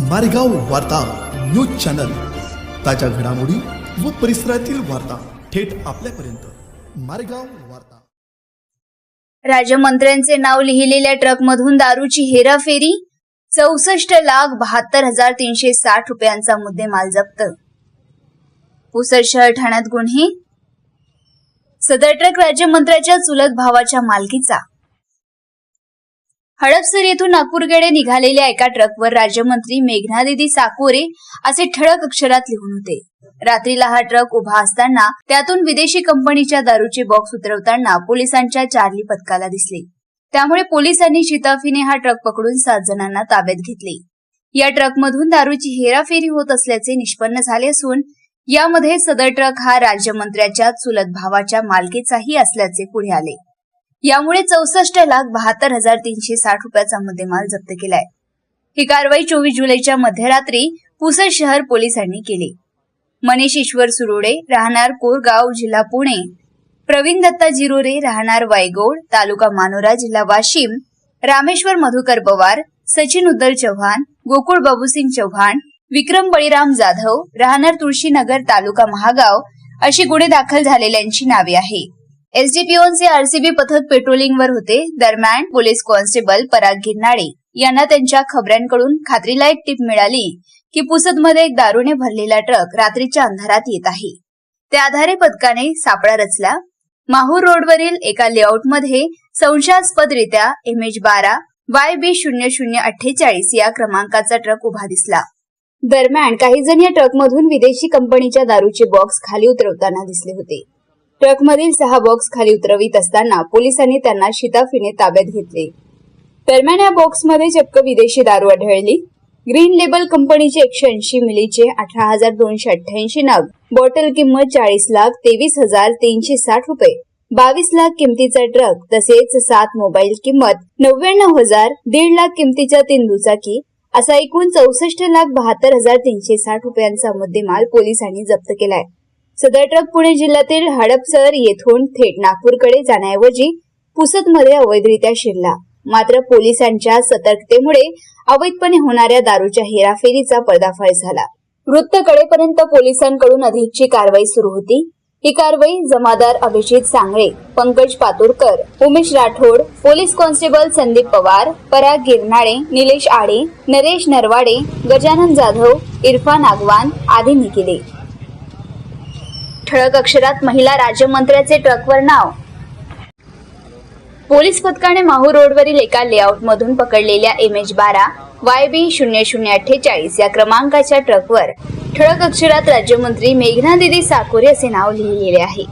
मारेगाव वार्ता news channel. ताज्या घडामोडी व परिसरातील वार्ता थेट आपल्यापर्यंत. मारेगाव वार्ता. राज्यमंत्र्यांचे नाव लिहिलेल्या ट्रकमधून दारूची हेराफेरी चौसष्ट लाख बहात्तर हजार तीनशे साठ रुपयांचा मुद्देमाल जप्त. पुसद शहर ठाण्यात गुन्हे? सदर ट्रक राज्यमंत्र्याच्या चुलत भावाच्या मालकीचा. हडपसर येथून नागपूरकडे निघालेल्या एका ट्रकवर राज्यमंत्री मेघनादिदी साकोरे असे ठळक अक्षरात लिहून होते. रात्रीला हा ट्रक उभा असताना त्यातून विदेशी कंपनीच्या दारूचे बॉक्स उतरवताना पोलिसांच्या चार्ली पथकाला दिसले. त्यामुळे पोलिसांनी शिताफीने हा ट्रक पकडून सात जणांना ताब्यात घेतले. या ट्रकमधून दारूची हेराफेरी होत असल्याचे निष्पन्न झाले असून यामध्ये सदर ट्रक हा राज्यमंत्र्याच्या चुलत भावाच्या मालकीचाही असल्याचे पुढे आले. यामुळे चौसष्ट लाख बहात्तर हजार तीनशे साठ रुपयाचा मुद्देमाल जप्त केलाय. ही कारवाई चोवीस जुलैच्या मध्यरात्री पुसद शहर पोलिसांनी केली. मनीष ईश्वर सुरोडे राहणार कोरगाव जिल्हा पुणे प्रवीण दत्ता जिरोरे राहणार वायगोड तालुका मानोरा जिल्हा वाशिम रामेश्वर मधुकर पवार सचिन उद्दल चव्हाण गोकुळ बाबूसिंग चव्हाण विक्रम बळीराम जाधव राहणार तुळशीनगर तालुका महागाव अशी गुन्हे दाखल झालेल्यांची नावे आहे एसडीपीओचे आरसीबी पथक पेट्रोलिंगवर होते. दरम्यान पोलीस कॉन्स्टेबल पराग गिरनाळे यांना त्यांच्या खबऱ्यांकडून खात्रीलायक टीप मिळाली की पुसदमध्ये एक दारूने भरलेला ट्रक रात्रीच्या अंधारात येत आहे. त्या आधारे पथकाने सापळा रचला. माहूर रोडवरील एका लेआउटमध्ये संशयास्पदरित्या एम एच बारा वाय बी शून्य शून्य अठ्ठेचाळीस या क्रमांकाचा ट्रक उभा दिसला. दरम्यान काही जण या ट्रकमधून विदेशी कंपनीच्या दारूचे बॉक्स खाली उतरवताना दिसले होते. ट्रकमधील सहा बॉक्स खाली उतरवित असताना पोलिसांनी त्यांना शिताफीने ताब्यात घेतले. दरम्यान या बॉक्समध्ये चक्क विदेशी दारू आढळली. ग्रीन लेबल कंपनीचे एकशे ऐंशी मिलीचे अठरा हजार दोनशे अठ्ठ्याऐंशी नग बॉटल किंमत चाळीस लाख तेवीस हजार तीनशे साठ रुपये बावीस लाख किमतीचा ट्रक तसेच सात मोबाईल किंमत नव्याण्णव हजार दीड लाख किमतीच्या तीन दुचाकी असा एकूण चौसष्ट लाख बहात्तर हजार तीनशे साठ रुपयांचा मुद्देमाल पोलिसांनी जप्त केलाय. सदर ट्रक पुणे जिल्ह्यातील हडपसर येथून थेट नागपूरकडे जाण्याऐवजी पुसदमध्ये अवैधरित्या शिरला. मात्र पोलिसांच्या सतर्कतेमुळे अवैधपणे होणाऱ्या दारूच्या हेराफेरीचा पर्दाफाश झाला. वृत्त कळेपर्यंत पोलिसांकडून अधिकची कारवाई सुरू होती. ही कारवाई जमादार अभिजित सांगळे पंकज पातुरकर उमेश राठोड पोलीस कॉन्स्टेबल संदीप पवार पराग गिरनाळे निलेश आडे नरेश नरवाडे गजानन जाधव इरफान आगवान आदींनी केले ठळक अक्षरात महिला राज्यमंत्र्याचे ट्रकवर नाव. पोलीस पथकाने माहूर रोडवरील एका लेआउट मधून पकडलेल्या एम एच बारा वाय बी शून्य शून्य अठ्ठेचाळीस या क्रमांकाच्या ट्रकवर. ठळक अक्षरात राज्यमंत्री मेघना दिदी साकोरे असे नाव लिहिलेले आहे.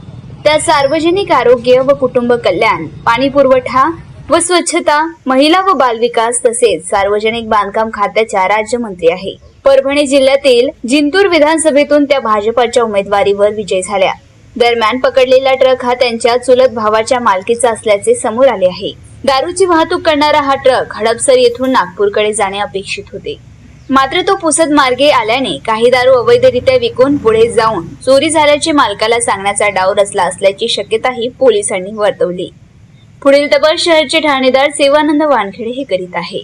त्यात सार्वजनिक आरोग्य व कुटुंब कल्याण पाणी पुरवठा व स्वच्छता महिला व बालविकास तसेच सार्वजनिक बांधकाम खात्याच्या राज्यमंत्री आहे. परभणी जिल्ह्यातील जिंतूर विधानसभेतून त्या भाजपाच्या उमेदवारीवर विजय झाल्या. दरम्यान पकडलेला ट्रक हा त्यांच्या चुलत भावाच्या मालकीचा असल्याचे समोर आले आहे. दारूची वाहतूक करणारा हा ट्रक हडपसर येथून नागपूरकडे जाणे अपेक्षित होते. मात्र तो पुसद मार्गे आल्याने काही दारू अवैधरित्या विकून पुढे जाऊन चोरी झाल्याचे मालकाला सांगण्याचा डाव रचला असल्याची शक्यताही पोलिसांनी वर्तवली. पुढील तपास शहरचे ठाणेदार सेवानंद वानखेडे हे करीत आहे